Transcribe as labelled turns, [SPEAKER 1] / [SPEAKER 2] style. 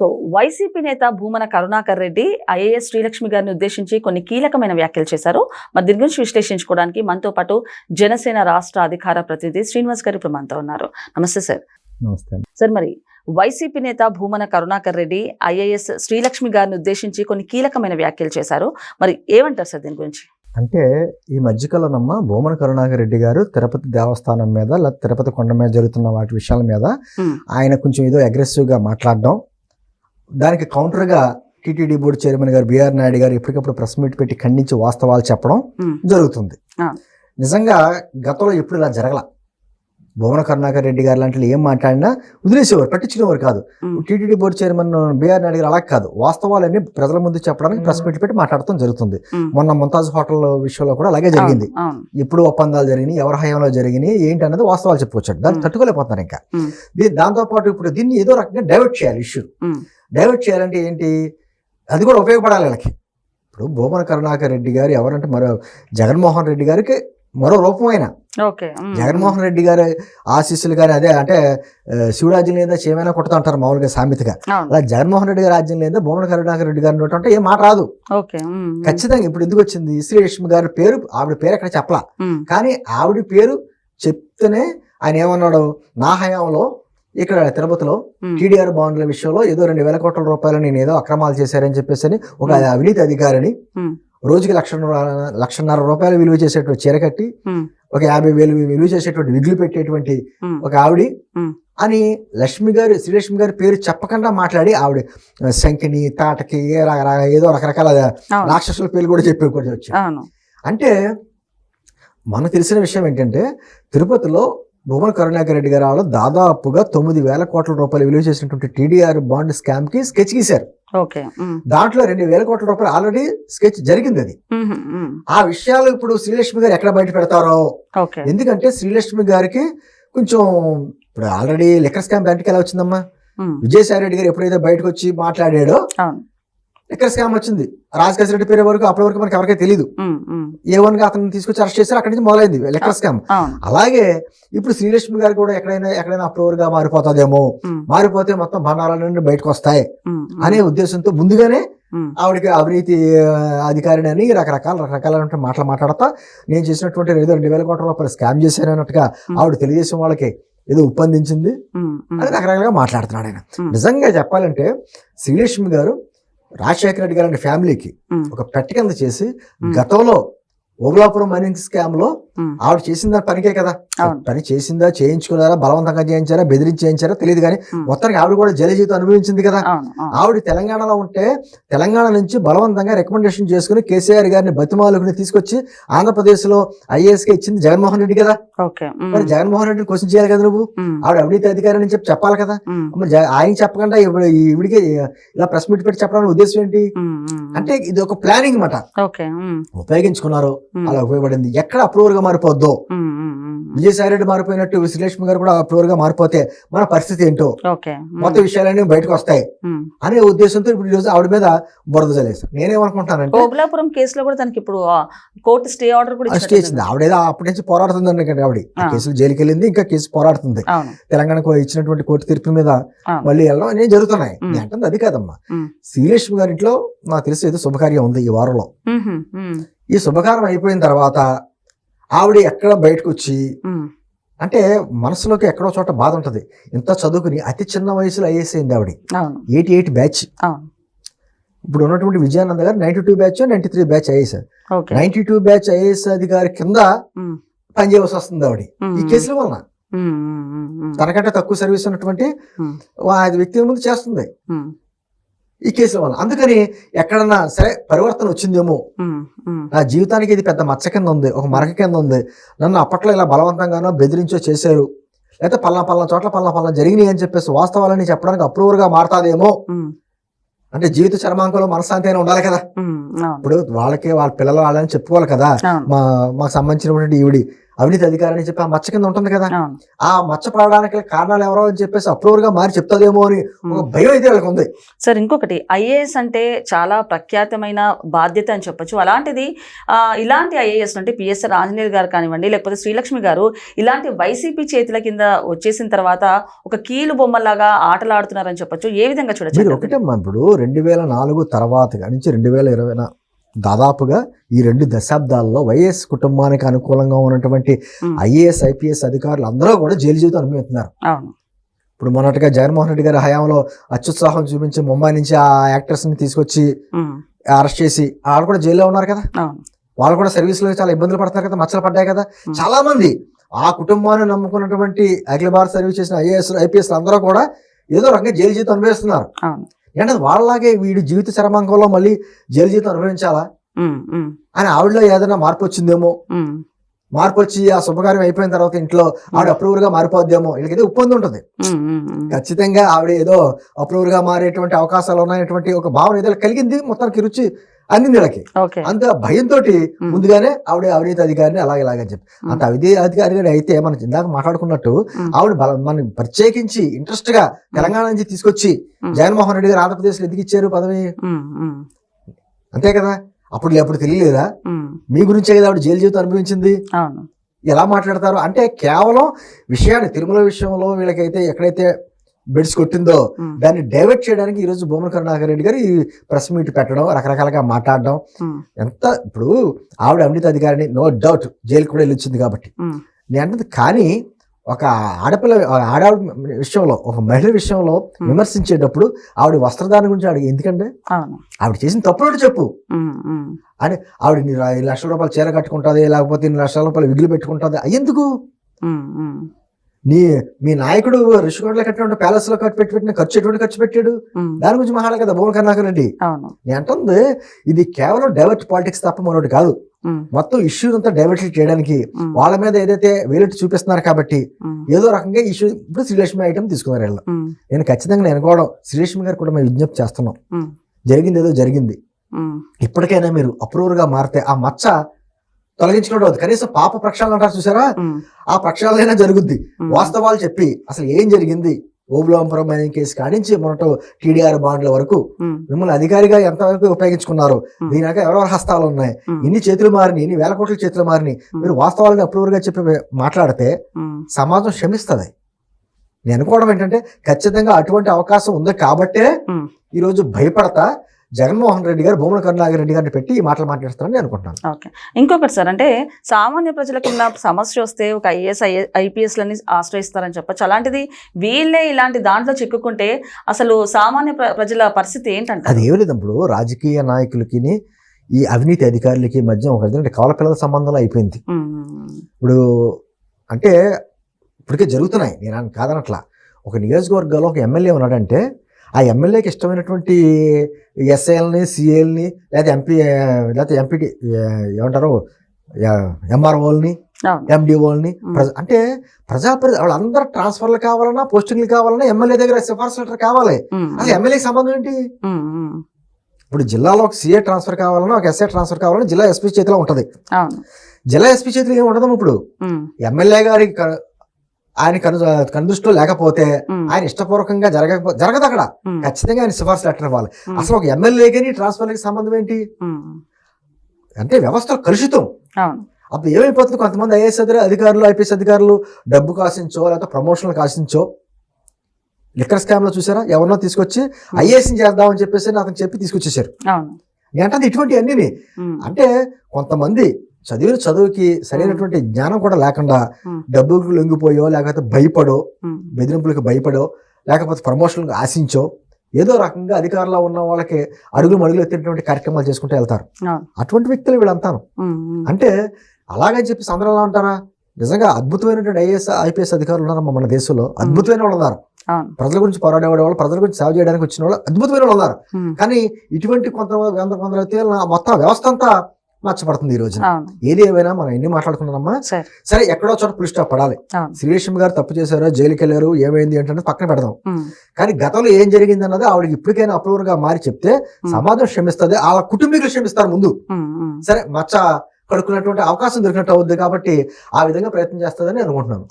[SPEAKER 1] So YCP నేత Bhumana Karunakar Reddy IAS Srilakshmi గారిని ఉద్దేశించి కొన్ని కీలకమైన వ్యాఖ్యలు చేశారు. మరి దీని గురించి విశ్లేషించుకోవడానికి మనతో పాటు జనసేన రాష్ట్ర అధికార ప్రతినిధి శ్రీనివాస్ గారు ఇప్పుడు మనతో ఉన్నారు. నమస్తే సార్.
[SPEAKER 2] నమస్తే.
[SPEAKER 1] సార్ మరి వైసీపీ నేత భూమన కరుణాకర్ రెడ్డి ఐఏఎస్ శ్రీలక్ష్మి గారిని ఉద్దేశించి కొన్ని కీలకమైన వ్యాఖ్యలు చేశారు. మరి ఏమంటారు సార్ దీని గురించి?
[SPEAKER 2] అంటే ఈ మధ్యకాలంలో భూమన కరుణాకర్ రెడ్డి గారు తిరుపతి దేవస్థానం మీద లేదా తిరుపతి కొండ మీద జరుగుతున్న వాటి విషయాల మీద. ఆయన కొంచెం ఏదో అగ్రెసివ్గా మాట్లాడడం దానికి కౌంటర్గా TTD board chairman garu BR Naidu garu ఎప్పటికప్పుడు ప్రెస్ మీట్ పెట్టి ఖండించి వాస్తవాలు చెప్పడం. జరుగుతుంది. నిజంగా గతంలో ఎప్పుడు ఇలా జరగల భువన కరుణాకర్ రెడ్డి గారు లాంటి ఏం మాట్లాడినా వదిలేసేవారు పట్టించుకునేవారు కాదు. TTD board chairman BR Naidu garu అలా కాదు వాస్తవాలన్నీ ప్రజల ముందు చెప్పడానికి ప్రెస్ మీట్ పెట్టి మాట్లాడటం జరుగుతుంది. మొన్న ముంతాజ్ హోటల్ విషయంలో కూడా అలాగే జరిగింది ఎప్పుడు ఒప్పందాలు జరిగినాయి ఎవరి హయాంలో జరిగినాయి ఏంటి అన్నది వాస్తవాలు చెప్పుకొచ్చాడు దాన్ని. తట్టుకోలేకపోతున్నారు ఇంకా దాంతోపాటు ఇప్పుడు దీన్ని ఏదో రకంగా డైవర్ట్ చేయాలి ఇష్యూ. డైవర్ట్ చేయాలంటే ఏంటి? అది కూడా ఉపయోగపడాలి వీళ్ళకి. ఇప్పుడు భూమన కరుణాకర్ రెడ్డి గారు ఎవరంటే మరో జగన్మోహన్ రెడ్డి గారికి మరో రూపమైన. జగన్మోహన్ రెడ్డి గారి ఆశీస్సులు కానీ అదే అంటే శివరాజ్యం లేదా చేయమైనా కొడతా అంటారు మామూలుగా సామెతగా. అలా జగన్మోహన్ రెడ్డి గారి రాజ్యం లేదా భూమన కరుణాకర్ రెడ్డి గారి అంటే ఏం మాట రాదు. ఖచ్చితంగా ఇప్పుడు ఎందుకు వచ్చింది? శ్రీలక్ష్మి గారి పేరు ఆవిడ పేరు ఎక్కడ చెప్పలా? కానీ ఆవిడ పేరు చెప్తేనే ఆయన ఏమన్నాడు? నా హయాంలో ఇక్కడ తిరుపతిలో టీడీఆర్ బాండ్ల విషయంలో ఏదో రెండు వేల కోట్ల రూపాయలు నేను ఏదో అక్రమాలు చేశారని చెప్పేసి అని ఒక. అవినీతి అధికారిని. రోజుకి లక్ష లక్షన్నర రూపాయలు విలువ చేసేటువంటి చీర కట్టి ఒక యాభై వేలు విలువ చేసేటువంటి విగులు పెట్టేటువంటి ఒక ఆవిడ. అని లక్ష్మి గారి శ్రీలక్ష్మి గారి పేరు చెప్పకుండా మాట్లాడి ఆవిడ శంకిని తాటకి ఏదో రకరకాల రాక్షసుల పేర్లు కూడా చెప్పి కూడా వచ్చాయి అంటే మనకు తెలిసిన విషయం ఏంటంటే తిరుపతిలో భూమన కరుణాకర్ రెడ్డి గారు వాళ్ళు దాదాపుగా తొమ్మిది వేల కోట్ల రూపాయలు విలువ చేసినటువంటి టీడీఆర్ బాండ్ స్కామ్కి స్కెచ్ గీశారు. దాంట్లో రెండు వేల కోట్ల రూపాయలు ఆల్రెడీ స్కెచ్ జరిగింది అది. ఆ విషయాలు ఇప్పుడు శ్రీలక్ష్మి గారు ఎక్కడ బయట పెడతారో? ఎందుకంటే శ్రీలక్ష్మి గారికి కొంచెం ఇప్పుడు ఆల్రెడీ లిక్కర్ స్కామ్ బయటకు ఎలా వచ్చిందమ్మా? విజయసాయి రెడ్డి గారు ఎప్పుడైతే బయటకు వచ్చి మాట్లాడాడో లిక్కర్ స్కామ్ వచ్చింది? రాజకేశ్వర రెడ్డి పేరు వరకు అప్పటి వరకు మనకి ఎవరికైతే తెలియదు ఏ వన్గా అతను తీసుకొచ్చి అరెస్ట్ చేశారు అక్కడి నుంచి మొదలైంది లిక్కర్ స్కామ్. అలాగే ఇప్పుడు శ్రీలక్ష్మి గారు కూడా ఎక్కడైనా ఎక్కడైనా అప్రూవర్గా మారిపోతుందేమో మారిపోతే మొత్తం బండారాల నుండి బయటకు వస్తాయి అనే ఉద్దేశంతో ముందుగానే ఆవిడకి అవినీతి అధికారిని అని రకరకాల రకరకాలైన మాటలు మాట్లాడతా. నేను చేసినటువంటి ఏదో రెండు వేల కోట్ల రూపాయలు స్కామ్ చేశాను అన్నట్టుగా. ఆవిడ తెలుగుదేశం వాళ్ళకి ఏదో
[SPEAKER 1] ఉమ్,
[SPEAKER 2] అని రకరకాలుగా మాట్లాడుతున్నాడు ఆయన. నిజంగా చెప్పాలంటే శ్రీలక్ష్మి గారు రాజశేఖర రెడ్డి గారి ఫ్యామిలీకి ఒక పెట్ట కింద చేసి. గతంలో ఓబులాపురం మైనింగ్
[SPEAKER 1] స్కామ్లో
[SPEAKER 2] ఆవిడ చేసిందా పనికే కదా. పని చేసిందా చేయించుకున్నారా బలవంతంగా చేయించారా బెదిరించి చేయించారా తెలియదు కానీ. మొత్తానికి ఆవిడ కూడా జైలు జీవితం అనుభవించింది కదా. ఆవిడ తెలంగాణలో ఉంటే తెలంగాణ నుంచి బలవంతంగా రికమెండేషన్ చేసుకుని కేసీఆర్ గారిని బతిమాలుకుని తీసుకొచ్చి ఆంధ్రప్రదేశ్లో ఐఏఎస్కి ఇచ్చింది జగన్మోహన్ రెడ్డి కదా. మరి జగన్మోహన్ రెడ్డిని క్వశ్చన్ చేయాలి కదా నువ్వు? ఆవిడ అవినీతి అధికారి అని చెప్పి చెప్పాలి కదా. మరి ఆయన చెప్పకుండా ఇప్పుడు ఈవిడికి ఇలా ప్రెస్ మీట్ పెట్టి చెప్పడానికి ఉద్దేశం ఏంటి? అంటే ఇది ఒక ప్లానింగ్ మాట
[SPEAKER 1] ఓకే ఉమ్,
[SPEAKER 2] ఉపయోగించుకున్నారు. అలా ఉపయోగపడింది. ఎక్కడ అప్రూవర్గా మారిపోద్దో విజయసాయి రెడ్డి మారిపోయినట్టు శ్రీలక్ష్మి గారు కూడా అప్రూవర్గా మారిపోతే మన పరిస్థితి ఏంటో? మొత్తం విషయాలన్నీ బయటకు వస్తాయి. అనే ఉద్దేశంతో ఇప్పుడు ఈరోజు ఆవిడ మీద బురద జలేస్తారు నేనేమనుకుంటానంటే
[SPEAKER 1] కేసులో కూడా తనకి ఇప్పుడు కోర్టు స్టే ఆర్డర్ కూడా
[SPEAKER 2] స్టే. ఇచ్చింది. ఆవిడేదో అప్పటి నుంచి పోరాడుతుంది అండి ఆవిడ. కేసులు జైలుకి వెళ్ళింది ఇంకా కేసు పోరాడుతుంది. తెలంగాణకు ఇచ్చినటువంటి కోర్టు తీర్పు మీద. మళ్ళీ వెళ్ళడం అనేవి జరుగుతున్నాయి. నేను అంటుంది అది కాదమ్మా. శ్రీలక్ష్మి గారి ఇంట్లో నాకు తెలిసి ఏదో శుభకార్యం ఉంది ఈ వారంలో. ఈ శుభకార్యం అయిపోయిన తర్వాత ఆవిడ ఎక్కడ బయటకు వచ్చి అంటే మనసులోకి ఎక్కడో చోట బాధ ఉంటుంది. ఇంత చదువుకుని అతి చిన్న వయసులో ఐఏఎస్ అయింది ఆవిడ. Eighty eight batch. ఇప్పుడు ఉన్నటువంటి Vijayananda garu ninety two batch ninety three batch IAS. Ninety two batch IAS అధికారి కింద పనిచేయవలసి వస్తుంది ఆవిడ. ఈ కేసుల వలన. తనకంటే తక్కువ సర్వీస్ ఉన్నటువంటి వ్యక్తి ముందు చేస్తుంది. ఈ కేసుల వల్ల అందుకని ఎక్కడన్నా సరే పరివర్తన వచ్చిందేమో. నా జీవితానికి ఇది పెద్ద మచ్చ కింద ఉంది ఒక మరక కింద ఉంది. నన్ను అప్పట్లో ఇలా బలవంతంగానో బెదిరించో చేశారు. లేకపోతే పల్లా పల్లా చోట్ల పల్లా పల్లా జరిగినాయి అని చెప్పేసి వాస్తవాలని చెప్పడానికి అప్రూవర్గా మారతాదేమో అంటే జీవిత చర్మాంకంలో మనశ్శాంతి అయినా ఉండాలి కదా. ఇప్పుడు వాళ్ళకి వాళ్ళ పిల్లలు వాళ్ళని చెప్పుకోవాలి కదా. మా మాకు సంబంధించినటువంటి ఈవిడి అవినీతి అధికారి అని చెప్పి ఆ మచ్చ కింద ఉంటుంది కదా. ఆ మచ్చ పడడానికి కారణాలు ఎవరో అని చెప్పేసి అప్రూవర్గా మారి చెప్తాదేమో అని ఒక. భయం అయితే వాళ్ళకి ఉంది.
[SPEAKER 1] సార్ ఇంకొకటి ఐఏఎస్ అంటే చాలా ప్రఖ్యాతమైన బాధ్యత అని చెప్పొచ్చు. అలాంటిది ఇలాంటి ఐఏఎస్ అంటే పిఎస్ఆర్ ఆంజనేయులు గారు కానివ్వండి లేకపోతే శ్రీలక్ష్మి గారు ఇలాంటి వైసీపీ చేతుల కింద వచ్చేసిన తర్వాత ఒక కీలు బొమ్మలాగా ఆటలాడుతున్నారని చెప్పొచ్చు. ఏ విధంగా చూడొచ్చు
[SPEAKER 2] ఒకటే ఇప్పుడు రెండు వేల నాలుగు తర్వాత నుంచి రెండు వేల ఇరవై దాదాపుగా ఈ రెండు దశాబ్దాల్లో వైఎస్ కుటుంబానికి అనుకూలంగా ఉన్నటువంటి. ఐఏఎస్ ఐపీఎస్ అధికారులు అందరూ కూడా జైలు జీవితం అనుభవిస్తున్నారు. ఇప్పుడు మొన్నటిగా జగన్మోహన్ రెడ్డి గారి హయాంలో అత్యుత్సాహం చూపించి ముంబై నుంచి ఆ యాక్టర్స్ని తీసుకొచ్చి. అరెస్ట్ చేసి వాళ్ళు కూడా జైల్లో ఉన్నారు కదా? వాళ్ళు కూడా సర్వీస్లో చాలా ఇబ్బందులు పడుతున్నారు కదా మచ్చలు పడ్డాయి కదా. చాలా మంది ఆ కుటుంబాన్ని నమ్ముకున్నటువంటి అఖిల భారత సర్వీస్ చేసిన ఐఏఎస్ ఐపీఎస్ అందరూ కూడా ఏదో రకంగా జైలు జీవితం అనుభవిస్తున్నారు. అంటే వాళ్ళలాగే వీడి జీవిత చరమాంకంలో మళ్ళీ జైలు జీవితం అనుభవించాలా? అని ఆవిడలో ఏదైనా మార్పు వచ్చిందేమో? మార్పు వచ్చి ఆ శుభకార్యం అయిపోయిన తర్వాత ఇంట్లో ఆవిడ అప్రూవర్గా మారిపోద్దేమో? వీళ్ళకైతే ఉప్పొంది ఉంటుంది. ఖచ్చితంగా ఆవిడ ఏదో అప్రూవర్గా మారేటువంటి అవకాశాలు ఉన్నాయటువంటి ఒక భావన ఏదో కలిగింది? మొత్తానికి రుచి అందింది వీళ్ళకి అంత భయంతో ముందుగానే ఆవిడ అవినీతి అధికారిని అలాగే ఇలాగని చెప్పి. అంత అవినీతి అధికారి అయితే మనం ఇందాక మాట్లాడుకున్నట్టు. ఆవిడ మన ప్రత్యేకించి ఇంట్రెస్ట్గా తెలంగాణ నుంచి తీసుకొచ్చి. జగన్మోహన్ రెడ్డి గారు ఆంధ్రప్రదేశ్లో ఎందుకు ఇచ్చారు పదవి? అంతే కదా? అప్పుడు అప్పుడు తెలియలేదా. మీ గురించే కదా ఆవిడ జైలు జీవితం అనుభవించింది? ఎలా మాట్లాడతారు? అంటే కేవలం విషయాన్ని తిరుమల విషయంలో వీళ్ళకైతే ఎక్కడైతే బెడ్స్ కొట్టిందో దాన్ని డైవర్ట్ చేయడానికి ఈ రోజు భూమన కరుణాకర్ రెడ్డి గారు ఈ ప్రెస్ మీట్ పెట్టడం రకరకాలుగా మాట్లాడడం. ఎంత ఇప్పుడు ఆవిడ అవినీతి అధికారిని నో డౌట్ జైలు కూడా వెళ్ళొచ్చింది కాబట్టి. నేను అంటుంది కానీ ఒక ఆడపిల్ల ఆడవాడి విషయంలో ఒక మహిళ విషయంలో విమర్శించేటప్పుడు ఆవిడ వస్త్రధారణ గురించి ఆవిడ ఎందుకంటే ఆవిడ చేసిన తప్పులు చెప్పు?
[SPEAKER 1] ఉమ్,
[SPEAKER 2] ఆవిడ లక్షల రూపాయలు చీర కట్టుకుంటుంది లేకపోతే ఇన్ని లక్షల రూపాయలు విగులు పెట్టుకుంటుంది ఎందుకు నీ మీ నాయకుడు ఋషికొండలో కట్టిన ప్యాలెస్లో ఖర్చు పెట్టి పెట్టిన ఖర్చు ఎటువంటి ఖర్చు పెట్టాడు? దాని గురించి మాట్లాడాలి కదా భూమన కరుణాకర్ రెడ్డి. నేను అంటుంది ఇది కేవలం డైవర్ట్ పాలిటిక్స్ తప్ప మరొకటి కాదు. మొత్తం ఇష్యూ అంతా డైవర్ట్ చేయడానికి. వాళ్ళ మీద ఏదైతే వేలెట్టి చూపిస్తున్నారు కాబట్టి ఏదో రకంగా ఇష్యూ ఇప్పుడు శ్రీలక్ష్మి ఐటమ్ తీసుకున్నారు వీళ్ళు. నేను ఖచ్చితంగా నేను అనుకోవడం శ్రీలక్ష్మి గారు కూడా మేము విజ్ఞప్తి చేస్తున్నాం. జరిగింది ఏదో జరిగింది. ఇప్పటికైనా మీరు అప్రూవర్గా మారితే ఆ మచ్చ తొలగించుకోవడం కనీసం పాప ప్రక్షాళన అంటారు చూసారా? ఆ ప్రక్షాళనైనా జరుగుద్ది. వాస్తవాలు చెప్పి అసలు ఏం జరిగింది? ఓబులాంపురం మైనింగ్ కేసు కాడించి మొన్నటి టీడీఆర్ బాండ్ల వరకు మిమ్మల్ని అధికారిగా ఎంతవరకు ఉపయోగించుకున్నారు. దీని వెనక ఎవరెవరి హస్తాలు ఉన్నాయి? ఇన్ని చేతులు మారిని ఇన్ని వేల కోట్ల చేతులు మారిని మీరు వాస్తవాలను అప్రూవర్గా చెప్పి మాట్లాడితే సమాజం క్షమిస్తుంది. నేను అనుకోవడం ఏంటంటే ఖచ్చితంగా అటువంటి అవకాశం ఉంది కాబట్టే. ఈరోజు భయపడతా జగన్మోహన్ రెడ్డి గారు భూమన కరుణాకర్ రెడ్డి గారిని పెట్టి ఈ మాటలు మాట్లాడుతారని నేను అనుకుంటున్నాను.
[SPEAKER 1] ఓకే. ఇంకొకటి సార్ అంటే సామాన్య ప్రజలకు ఉన్న సమస్య వస్తే ఒక ఐఏఎస్ ఐపీఎస్లని ఆశ్రయిస్తారని చెప్పచ్చు. అలాంటిది వీళ్ళే ఇలాంటి దాంట్లో చిక్కుకుంటే అసలు సామాన్య ప్ర- ప్రజల పరిస్థితి
[SPEAKER 2] అది
[SPEAKER 1] ఏంటంటారు
[SPEAKER 2] ఏమి లేదు ఇప్పుడు రాజకీయ నాయకులకి ఈ అవినీతి అధికారులకి మధ్య ఒక విధంగా కవల పిల్లల సంబంధంలో అయిపోయింది. ఇప్పుడు అంటే ఇప్పటికే జరుగుతున్నాయి. నేను కాదనట్లా. ఒక నియోజకవర్గంలో ఒక ఎమ్మెల్యే ఉన్నాడంటే ఆ ఎమ్మెల్యేకి ఇష్టమైనటువంటి ఎస్ఐల్ని సిఏల్ని లేదా ఎంపీ లేకపోతే ఎంపీటీ ఏమంటారు? ఎంఆర్ఓల్ని ఎండిఓల్ని అంటే ప్రజాప్రతి వాళ్ళందరూ ట్రాన్స్ఫర్లు కావాలన్నా పోస్టింగ్లు కావాలన్నా ఎమ్మెల్యే దగ్గర సిఫార్సు లెటర్ కావాలి.
[SPEAKER 1] ఉమ్,
[SPEAKER 2] అసలు ఎమ్మెల్యేకి సంబంధం ఏంటి? ఇప్పుడు జిల్లాలో ఒక సీఏ ట్రాన్స్ఫర్ కావాలన్నా ఒక ఎస్ఐ ట్రాన్స్ఫర్ కావాలన్నా జిల్లా ఎస్పీ చేతిలో ఉంటుంది. జిల్లా ఎస్పీ చేతిలో ఏమి ఉండదు ఇప్పుడు. ఎమ్మెల్యే గారి ఆయన కను కనుదృష్టిలో లేకపోతే ఆయన ఇష్టపూర్వకంగా జరగకపో జరగదు అక్కడ ఖచ్చితంగా ఆయన సిఫార్సు లెటర్ ఇవ్వాలి. అసలు ఒక ఎమ్మెల్యేకి ట్రాన్స్ఫర్లకి సంబంధం ఏంటి? అంటే వ్యవస్థ కలుషితం. అప్పుడు ఏమైపోతుంది? కొంతమంది ఐఏఎస్ అధికారులు ఐపీఎస్ అధికారులు డబ్బు కాసించో లేకపోతే ప్రమోషన్లు కాసించో లిక్కర్ స్కామ్లో చూసారా? ఎవరినో తీసుకొచ్చి ఐఏఎస్ చేద్దామని చెప్పేసి అతను చెప్పి తీసుకొచ్చేసారు ఏంటంటే ఇటువంటి అన్ని అంటే కొంతమంది చదివిన చదువుకి సరైనటువంటి జ్ఞానం కూడా లేకుండా డబ్బులకు లొంగిపోయో లేకపోతే భయపడో బెదిరింపులకు భయపడో లేకపోతే ప్రమోషన్లకు ఆశించో ఏదో రకంగా అధికారంలో ఉన్న వాళ్ళకి అడుగులు మడుగులు ఎత్తినటువంటి కార్యక్రమాలు చేసుకుంటూ వెళ్తారు. అటువంటి వ్యక్తులు వీళ్ళంతాను. అంటే అలాగని చెప్పి అందరూ ఎలా అంటారా నిజంగా అద్భుతమైనటువంటి ఐఏఎస్ ఐపీఎస్ అధికారులు ఉన్నారు మన దేశంలో. అద్భుతమైన వాళ్ళు ఉన్నారు. ప్రజల గురించి పోరాడే వాళ్ళు ప్రజల గురించి సేవ చేయడానికి వచ్చిన వాళ్ళు అద్భుతమైన వాళ్ళు ఉన్నారు. కానీ ఇటువంటి కొంత కొంత వ్యక్తులు మొత్తం వ్యవస్థ అంతా మర్చబడుతుంది ఈ రోజున. ఏది ఏమైనా మనం ఎన్ని మాట్లాడుకున్నామమ్మా
[SPEAKER 1] సరే.
[SPEAKER 2] ఎక్కడో చోట పులి స్టాప్ పడాలి. శ్రీలక్ష్మి గారు తప్పు చేశారో? జైలుకి వెళ్ళారు? ఏమైంది ఏంటంటే పక్కన పెడదాం. కానీ గతంలో ఏం జరిగింది అన్నది ఆవిడకి ఇప్పటికైనా అప్రూవర్గా మారి చెప్తే సమాజం క్షమిస్తుంది వాళ్ళ కుటుంబీకులు క్షమిస్తారు ముందు. సరే మచ్చ కడుక్కునేటువంటి అవకాశం దొరికినట్టు అవుద్ది కాబట్టి ఆ విధంగా ప్రయత్నం చేస్తుందని అనుకుంటున్నాను.